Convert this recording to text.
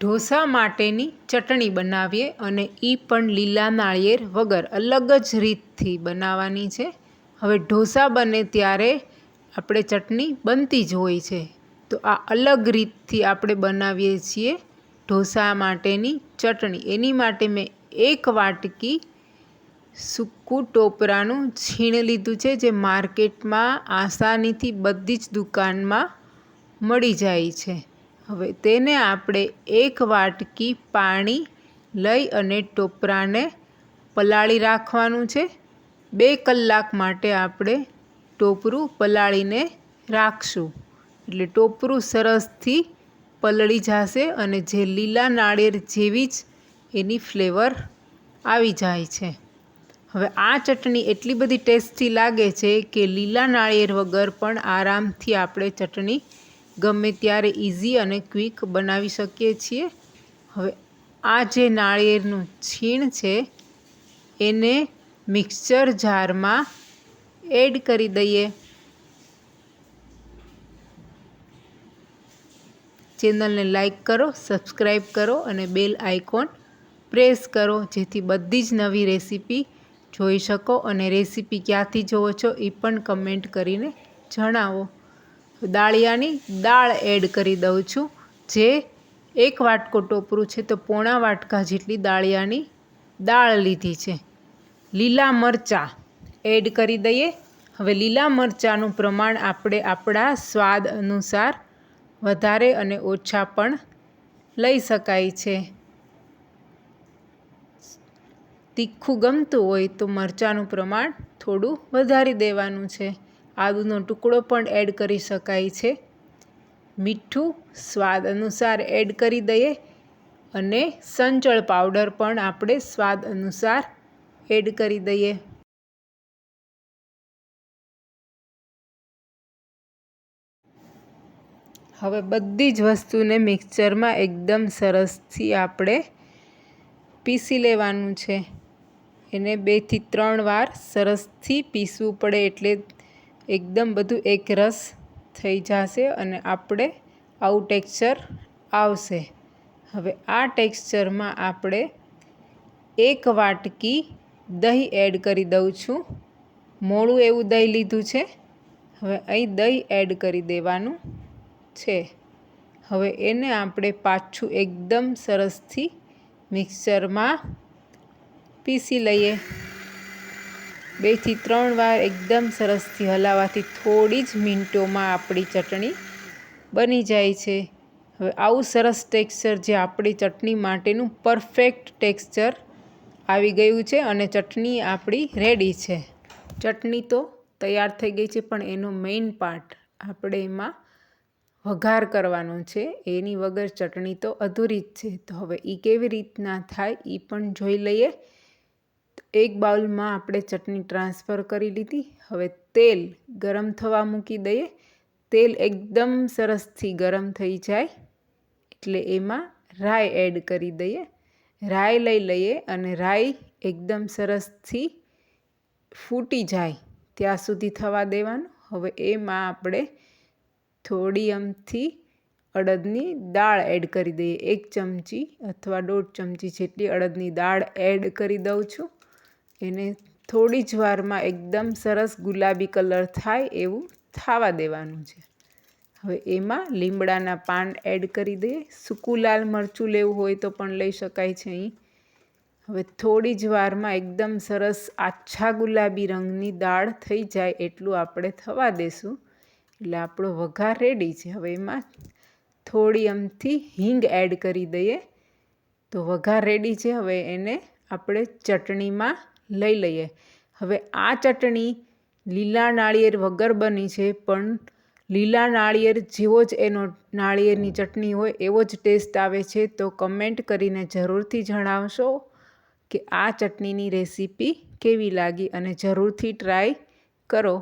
ઢોસા માટેની ચટણી બનાવીએ અને એ પણ લીલા નાળિયેર વગર અલગ જ રીતથી બનાવવાની છે. હવે ઢોસા બને ત્યારે આપણે ચટણી બનતી જ હોય છે. તો આ અલગ રીતથી આપણે બનાવીએ છીએ ઢોસા માટેની ચટણી. એની માટે મેં એક વાટકી સૂકું ટોપરાનું છીણ લીધું છે, જે માર્કેટમાં આસાનીથી બધી જ દુકાનમાં મળી જાય છે. હવે તેને આપણે એક વાટકી પાણી લઈ અને ટોપરાને પલાળી રાખવાનું છે. બે કલાક માટે આપણે ટોપરું પલાળીને રાખશું. એટલે ટોપરું સરસથી પલળી જશે અને જે લીલા નાળિયેર જેવી જ એની ફ્લેવર આવી જાય છે. હવે આ ચટણી એટલી બધી ટેસ્ટી લાગે છે કે લીલા નાળિયેર વગર પણ આરામથી આપણે ચટણી ગમે ત્યારે ઇઝી અને ક્વિક બનાવી શકીએ છીએ. હવે આ જે નાળિયેરનું છીણ છે, એને મિક્સચર જારમાં એડ કરી દઈએ. ચેનલને લાઈક કરો સબસ્ક્રાઈબ કરો અને બેલ આઇકોન પ્રેસ કરો, જેથી બધી જ નવી રેસીપી જોઈ શકો અને રેસીપી ક્યાંથી જોવો છો એ પણ કમેન્ટ કરીને જણાવો. દાળિયાની દાળ એડ કરી દઉં છું. જે એક વાટકો ટોપરું છે તો પોણા વાટકા જેટલી દાળિયાની દાળ લીધી છે. લીલા મરચાં એડ કરી દઈએ. હવે લીલા મરચાંનું પ્રમાણ આપણે આપણા સ્વાદ અનુસાર વધારે અને ઓછા પણ લઈ શકાય છે. તીખું ગમતું હોય તો મરચાંનું પ્રમાણ થોડું વધારી દેવાનું છે. આદુનો ટુકડો પણ એડ કરી શકાય છે. મીઠું સ્વાદ અનુસાર એડ કરી દઈએ અને સંચળ પાવડર પણ આપણે સ્વાદ અનુસાર એડ કરી દઈએ. હવે બધી જ વસ્તુને મિક્સરમાં એકદમ સરસથી આપણે પીસી લેવાનું છે. એને બેથી ત્રણ વાર સરસથી પીસવું પડે એટલે એકદમ બધું એક રસ થઈ જશે અને આપણે આવું ટેક્સચર આવશે. હવે આ ટેક્સચરમાં આપણે એક વાટકી દહીં એડ કરી દઉં છું. મોળું એવું દહીં લીધું છે. હવે અહીં દહીં એડ કરી દેવાનું છે. હવે એને આપણે પાછું એકદમ સરસથી મિક્સરમાં પીસી લઈએ. બેથી ત્રણ વાર એકદમ સરસથી હલાવવાથી થોડી જ મિનિટોમાં આપણી ચટણી બની જાય છે. હવે આવું સરસ ટેક્સચર જે આપણી ચટણી માટેનું પરફેક્ટ ટેક્સચર આવી ગયું છે અને ચટણી આપણી રેડી છે. ચટણી તો તૈયાર થઈ ગઈ છે, પણ એનો મેઇન પાર્ટ આપણે એમાં વઘાર કરવાનો છે. એની વગર ચટણી તો અધૂરી જ છે. તો હવે એ કેવી રીતના થાય એ પણ જોઈ લઈએ. એક બાઉલમાં આપણે ચટણી ટ્રાન્સફર કરી લીધી. હવે તેલ ગરમ થવા મૂકી દઈએ. તેલ એકદમ સરસથી ગરમ થઈ જાય. એટલે એમાં રાઈ એડ કરી દઈએ. રાઈ લઈ લઈએ અને રાઈ એકદમ સરસથી ફૂટી જાય. ત્યાં સુધી થવા દેવાનું. હવે એમાં આપણે થોડી અમથી અડદની દાળ એડ કરી દઈએ. એક ચમચી અથવા દોઢ ચમચી જેટલી અડદની દાળ એડ કરી દઉં છું. એને થોડી જ વારમાં એકદમ સરસ ગુલાબી કલર થાય એવું થવા દેવાનું છે. હવે એમાં લીમડાના પાન એડ કરી દઈએ. સૂકું લાલ મરચું લેવું હોય તો પણ લઈ શકાય છે અહીં. હવે થોડી જ વારમાં એકદમ સરસ આછા ગુલાબી રંગની દાળ થઈ જાય એટલું આપણે થવા દેશું. એટલે આપણો વઘાર રેડી છે. હવે એમાં થોડી અમથી હિંગ એડ કરી દઈએ. તો વઘાર રેડી છે. હવે એને આપણે ચટણીમાં લઈ લઈએ. હવે આ ચટણી લીલા નાળિયેર વગર બની છે, પણ લીલા નાળિયેર જેવો જ એનો નાળિયેરની ચટણી હોય એવો જ ટેસ્ટ આવે છે, તો કમેન્ટ કરીને જરૂરથી જણાવશો કે આ ચટણીની રેસીપી કેવી લાગી અને જરૂરથી ટ્રાય કરો.